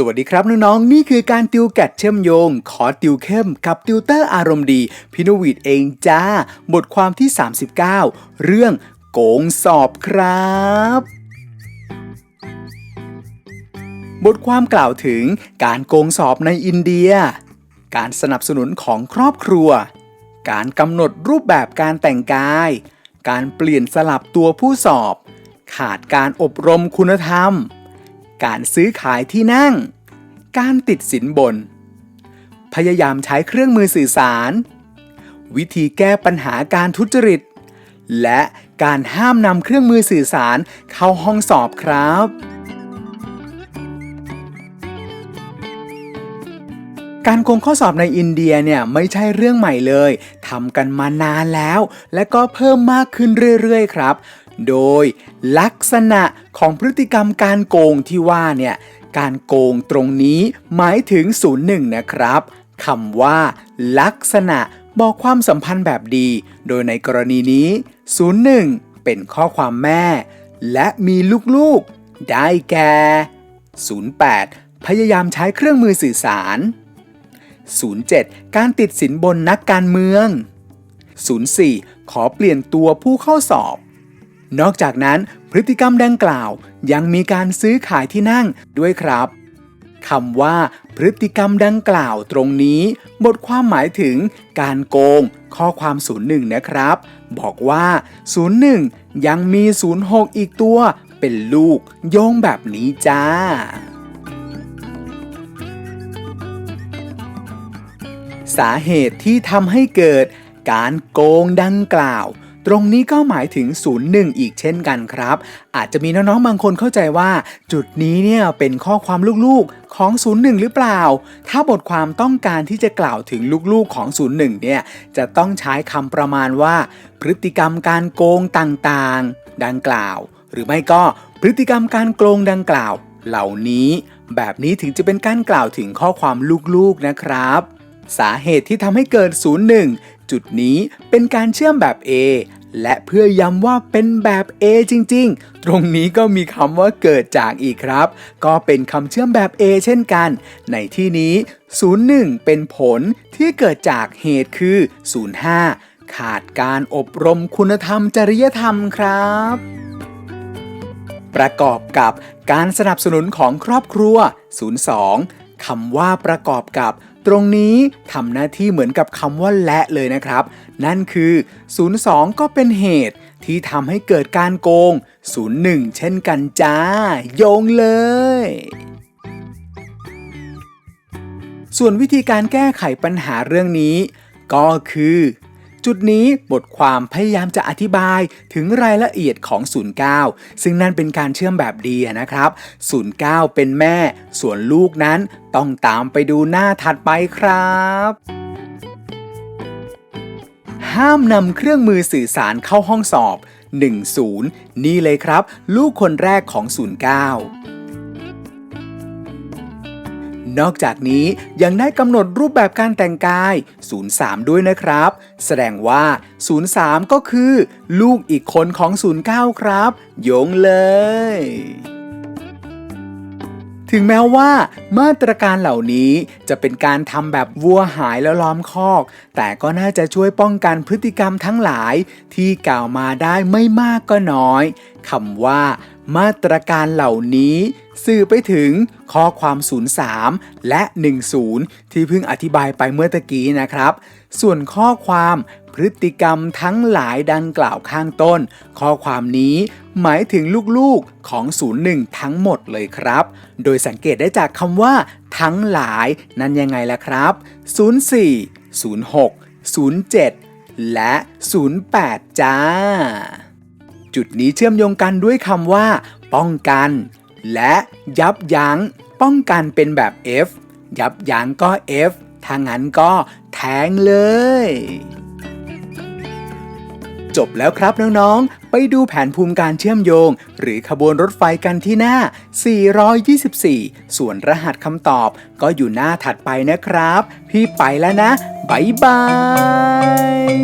สวัสดีครับน้องๆ นี่คือการติวแกดเชื่อมโยง ขอติวเข้มกับติวเตอร์อารมณ์ดี พินวิทย์เองจ้า บทความที่ 39 เรื่องโกงสอบครับ บทความกล่าวถึงการโกงสอบในอินเดีย การสนับสนุนของครอบครัว การกำหนดรูปแบบการแต่งกาย การเปลี่ยนสลับตัวผู้สอบ ขาดการอบรมคุณธรรม การซื้อขายที่นั่ง การติดสินบน พยายามใช้เครื่องมือสื่อสาร วิธีแก้ปัญหาการทุจริต และการห้ามนำเครื่องมือสื่อสารเข้าห้องสอบครับ การโกงข้อสอบในอินเดียเนี่ยไม่ใช่เรื่องใหม่เลยทำกันมานานแล้ว และก็เพิ่มมากขึ้นเรื่อยๆ ครับ โดยลักษณะของพฤติกรรมการโกงที่ว่าเนี่ย การโกงตรงนี้หมายถึง 01 นะครับคำว่า ลักษณะบอกความสัมพันธ์แบบดี โดยในกรณีนี้ 01 เป็นข้อความแม่ และมีลูกๆ ได้แก่ 08 พยายามใช้เครื่องมือสื่อสาร 07 การติดสินบนนักการเมือง 04 ขอเปลี่ยนตัวผู้เข้าสอบ นอกจากนั้นพฤติกรรมดังกล่าวยังมีการซื้อขายที่นั่งด้วยครับคำว่า พฤติกรรมดังกล่าวตรงนี้ บทความหมายถึงการโกงข้อความ 01 นะครับ บอกว่า 01 ยังมี 06 อีกตัว เป็นลูกโยงแบบนี้จ้าสาเหตุที่ทำให้เกิดการโกงดังกล่าว ตรงนี้ก็หมายถึง 01 อีกเช่นกันครับ อาจจะมีน้องๆ บางคนเข้าใจว่า จุดนี้เนี่ยเป็นข้อความลูกๆของ 01 หรือเปล่า ถ้าบทความต้องการที่จะกล่าวถึงลูกๆของ 01 เนี่ยจะต้องใช้คำประมาณว่า พฤติกรรมการโกงต่างๆ ดังกล่าว หรือไม่ก็พฤติกรรมการโกงดังกล่าว เหล่านี้แบบนี้ถึงจะเป็นการกล่าวถึงข้อความลูกๆนะครับ สาเหตุที่ทำให้เกิด 01 จุดนี้เป็นการเชื่อมแบบ A และเพื่อย้ำว่าเป็นแบบ A จริง ๆ ตรงนี้ก็มีคำว่าเกิดจากอีกครับ ก็เป็นคำเชื่อมแบบ A เช่นกัน ในที่นี้ 01 เป็นผลที่เกิดจากเหตุคือ 05 ขาดการอบรมคุณธรรมจริยธรรมครับ ประกอบกับการสนับสนุนของครอบครัว 02คำว่าประกอบกับ ตรงนี้ทำหน้าที่เหมือนกับคำว่าและเลยนะครับ นั่นคือ 02 ก็เป็นเหตุที่ทำให้เกิดการโกง 01 เช่นกันจ้า โยงเลย ส่วนวิธีการแก้ไขปัญหาเรื่องนี้ ก็คือ จุดนี้บทความพยายามจะอธิบายถึงรายละเอียดของ 09 ซึ่งนั่นเป็นการเชื่อมแบบดีนะครับ 09 เป็นแม่ ส่วนลูกนั้นต้องตามไปดูหน้าถัดไปครับห้ามนำเครื่องมือสื่อสารเข้าห้องสอบ 10 นี่เลยครับ ลูกคนแรกของ 09 นอกจากนี้ยังได้กำหนดรูปแบบการแต่งกาย 03 ด้วยนะครับ แสดงว่า 03 ก็คือ ลูกอีกคนของ 09 ครับโยงเลยถึงแม้ว่ามาตรการเหล่านี้จะเป็นการทำแบบวัวหายแล้วล้อมคอก แต่ก็น่าจะช่วยป้องกันพฤติกรรมทั้งหลาย ที่กล่าวมาได้ไม่มากก็น้อยคำว่า มาตรการเหล่านี้ สื่อไปถึงข้อความ 03 และ 10 ที่เพิ่งอธิบายไปเมื่อตะกี้นะครับ ส่วนข้อความพฤติกรรมทั้งหลายดังกล่าวข้างต้น ข้อความนี้หมายถึงลูกๆของ 01 ทั้งหมดเลยครับ โดยสังเกตได้จากคำว่า ทั้งหลายนั่นยังไงล่ะครับ 04 06 07 และ 08 จ้า จุดนี้เชื่อมโยงกันด้วยคำว่า ป้องกัน และยับยั้งป้องกันเป็นแบบ F ยับยั้งก็ F ถ้างั้นก็แทงเลย จบแล้วครับน้องๆ ไปดูแผนภูมิการเชื่อมโยง หรือขบวนรถไฟกันที่หน้า 424 ส่วนรหัสคำตอบก็อยู่หน้าถัดไปนะครับ พี่ไปแล้วนะ บ๊ายบาย